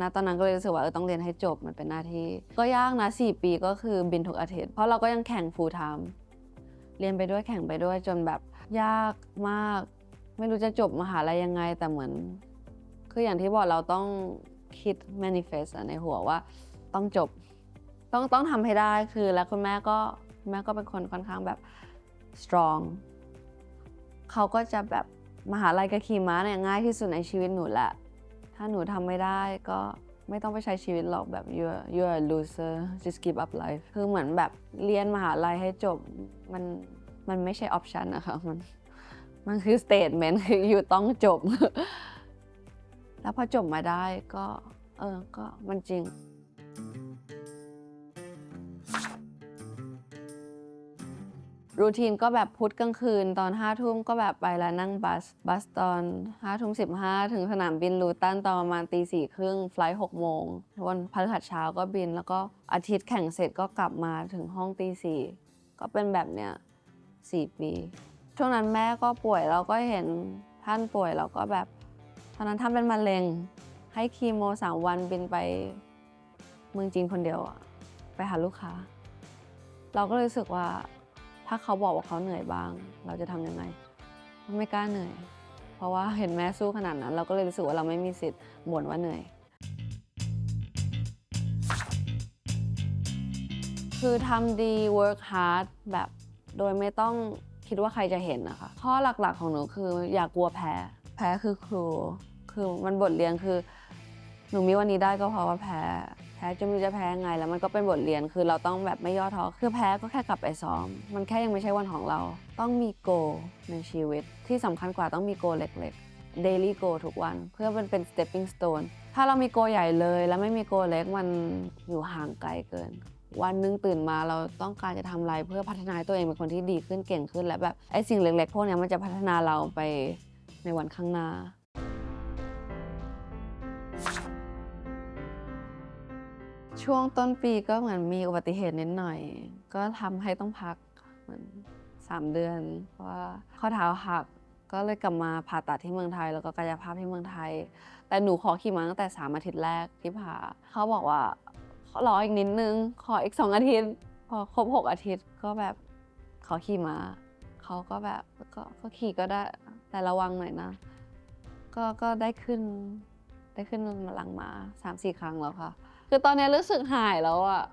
นะตอนนั้นก็เลยรู้สึกว่าเออต้องเรียนให้จบมันเป็นหน้าที่ ก็ยากนะ 4 ปีก็คือบินทุกอาทิตย์เพราะเราก็ยังแข่ง full time เรียนไปด้วยแข่งไปด้วยจนแบบยากมาก ไม่รู้จะจบมหาลัยยังไงแต่เหมือน คืออย่างที่บอกเราต้องคิด manifest ในหัวว่าต้องจบ ต้องต้องทำให้ได้คือแล้วคุณแม่ก็แม่ก็เป็นคนค่อนข้างแบบ strong เขาก็จะแบบมหาลัยกับขี่ม้าเนี่ยง่ายที่สุดในชีวิตหนูแหละ ถ้าหนูทำไม่ได้ก็ไม่ต้องไปใช้ชีวิตหรอกแบบ you're you're a loser just give up life คือเหมือนแบบเรียนมหาลัยให้จบ มันมันไม่ใช่ออปชันนะคะมันมันคือสเตทเมนต์คืออยู่ต้องจบ แล้วพอจบมาได้ก็ เออ ก็มันจริง รูทีนก็แบบพุธกลางคืนตอนห้าทุ่มก็แบบไปแล้วนั่งบัส บัสตอนห้าทุ่มสิบห้าถึงสนามบินลูตันตอนประมาณตีสี่ครึ่งไฟล์หกโมงวันพฤหัสเช้าก็บิน แล้วก็อาทิตย์แข่งเสร็จก็กลับมาถึงห้องตีสี่ก็เป็นแบบเนี้ยสี่ปี ช่วงนั้นแม่ก็ป่วยเราก็เห็นท่านป่วยเราก็แบบตอนนั้นท่านเป็นมะเร็ง ให้คีโมสามวันบินไปเมืองจีนคนเดียวอะไปหาลูกค้า เราก็เลยรู้สึกว่า ถ้าเขาบอกว่าเขาเหนื่อยบ้าง เราจะทำยังไง ไม่กล้าเหนื่อย เพราะว่าเห็นแม่สู้ขนาดนั้น เราก็เลยรู้สึกว่าเราไม่มีสิทธิ์บ่นว่าเหนื่อย คือทำดี work hard แบบโดยไม่ต้องคิดว่าใครจะเห็นนะคะ ข้อหลักๆของหนูคืออย่ากกลัวแพ้ แพ้คือครู คือมันบทเรียนคือ หนูมีวันนี้ได้ก็เพราะว่าแพ้แพ้จะไม่รู้จะแพ้ยังไง แล้วมันก็เป็นบทเรียนคือเราต้องแบบไม่ย่อท้อคือแพ้ก็แค่กลับไปซ้อม มันแค่ยังไม่ใช่วันของเรา ต้องมีโกในชีวิต ที่สำคัญกว่าต้องมีโกเล็กๆ daily goal ทุกวันเพื่อมันเป็น stepping stone ถ้าเรามีโกใหญ่เลย แล้วไม่มีโกเล็กมันอยู่ห่างไกลเกิน วันหนึงตื่นมาเราต้องการจะทำอะไรเพื่อพัฒนาตัวเองเป็นคนที่ดีขึ้นเก่งขึ้นและแบบไอ้สิ่งเล็กๆพวกนี้มันจะพัฒนาเราไปในวันข้างหน้า ช่วงต้นปีก็เหมือนมีอุบัติเหตุนิดหน่อย ก็ทำให้ต้องพักเหมือนสามเดือน เพราะว่าข้อเท้าหักก็เลยกลับมาผ่าตัดที่เมืองไทย แล้วก็กายภาพที่เมืองไทย แต่หนูขอขี่ม้าตั้งแต่สามอาทิตย์แรกที่ผ่าเขาบอกว่ารออีกนิดนึง ขออีกสองอาทิตย์ พอครบหกอาทิตย์ก็แบบขอขี่ม้าเขาก็แบบก็ก็ขี่ก็ได้แต่ระวังหน่อยนะ ก็ก็ได้ขึ้นได้ขึ้นหลังมาสามสี่ครั้งแล้วค่ะ คือตอนนี้รู้สึกหายแล้วอะ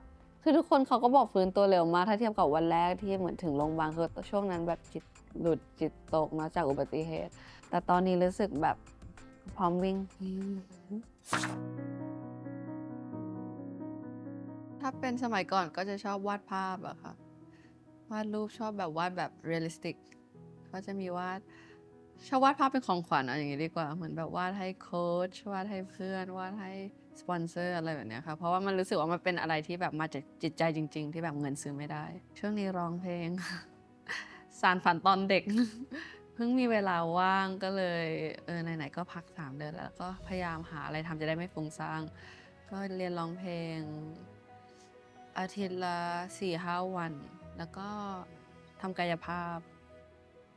คือทุกคนเขาก็บอกฟื้นตัวเร็วมากถ้าเทียบกับวันแรกที่เหมือนถึงโรงพยาบาลคือช่วงนั้นแบบจิตหลุดจิตตกเนะจากอุบัติเหตุ แต่ตอนนี้รู้สึกแบบพร้อมวิ่ง ถ้าเป็นสมัยก่อนก็จะชอบวาดภาพอะค่ะ วาดรูปชอบแบบวาดแบบเรียลลิสติก ก็จะมีวาดชอบวาดภาพเป็นของขวัญเอาอย่างนี้ดีกว่า เหมือนแบบวาดให้โค้ชวาดให้เพื่อนวาดให้ สปอนเซอร์อะไรแบบเนี้ยค่ะ เพราะว่ามันรู้สึกว่ามันเป็นอะไรที่แบบมาจากจิตใจจริง ๆ ที่แบบเงินซื้อไม่ได้ ช่วงนี้ร้องเพลง สารฝันตอนเด็ก เพิ่งมีเวลาว่างก็เลยเออไหนๆก็พักสามเดือนแล้วก็พยายามหาอะไรทำจะได้ไม่ฟุ้งซ่านก็เรียนร้องเพลง อาทิตย์ละสี่ห้าวัน แล้วก็ทำกายภาพ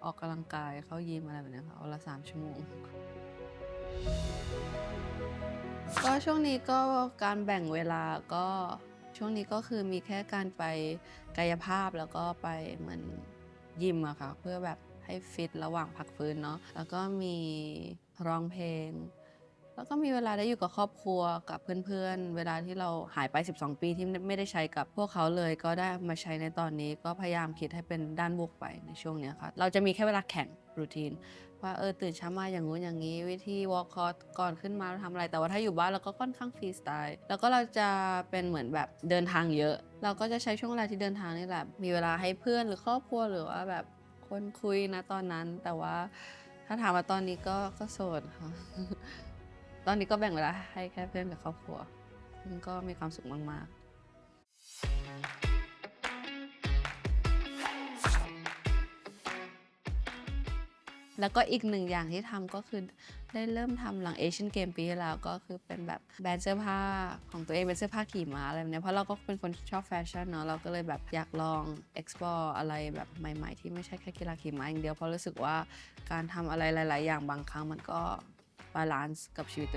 ออกกำลังกายเข้ายิมอะไรแบบนี้ค่ะวันละสามชั่วโมง ก็ช่วงนี้ก็การแบ่งเวลาก็ช่วงนี้ก็คือมีแค่การไปกายภาพแล้วก็ไปเหมือนยิมอะค่ะ เพื่อแบบให้ฟิตระหว่างพักฟื้นเนาะแล้วก็มีร้องเพลง แล้วก็มีเวลาได้อยู่กับครอบครัวกับเพื่อนๆ เวลาที่เราหายไป 12 ปีที่ไม่ได้ใช้กับพวกเขาเลย ก็ได้มาใช้ในตอนนี้ก็พยายามคิดให้เป็นด้านบวกไปในช่วงนี้ค่ะ เราจะมีแค่เวลาแข่งรูทีนว่าเออตื่นเช้ามาอย่างงู้นอย่างนี้ วิธีวอล์กคอร์ก่อนขึ้นมาทำอะไร แต่ว่าถ้าอยู่บ้านเราก็ค่อนข้างฟรีสไตล์แล้วก็เราจะเป็นเหมือนแบบเดินทางเยอะ เราก็จะใช้ช่วงเวลาที่เดินทางนี่แหละมีเวลาให้เพื่อนหรือครอบครัวหรือว่าแบบคนคุยนะตอนนั้น แต่ว่าถ้าถามว่าตอนนี้ก็ก็โสดค่ะ ตอนนี้ก็แบ่งเวลาให้แค่เพื่อนกับครอบครัว ซึ่งก็มีความสุขมากๆแล้วก็อีกหนึ่งอย่างที่ทำก็คือได้เริ่มทำหลังเอเชียนเกมปีที่แล้วก็คือเป็นแบบแบรนด์เสื้อผ้าของตัวเองเป็นเสื้อผ้าขี่ม้าอะไรแบบเนี้ยเพราะเราก็เป็นคนชอบแฟชั่นเนาะเราก็เลยแบบอยากลอง explore อะไรแบบใหม่ ๆ ที่ไม่ใช่แค่กีฬาขี่ม้าอย่างเดียวเพราะรู้สึกว่าการทำอะไรหลาย ๆ อย่างบางครั้งมันก็ บาลานซ์กับชีวิต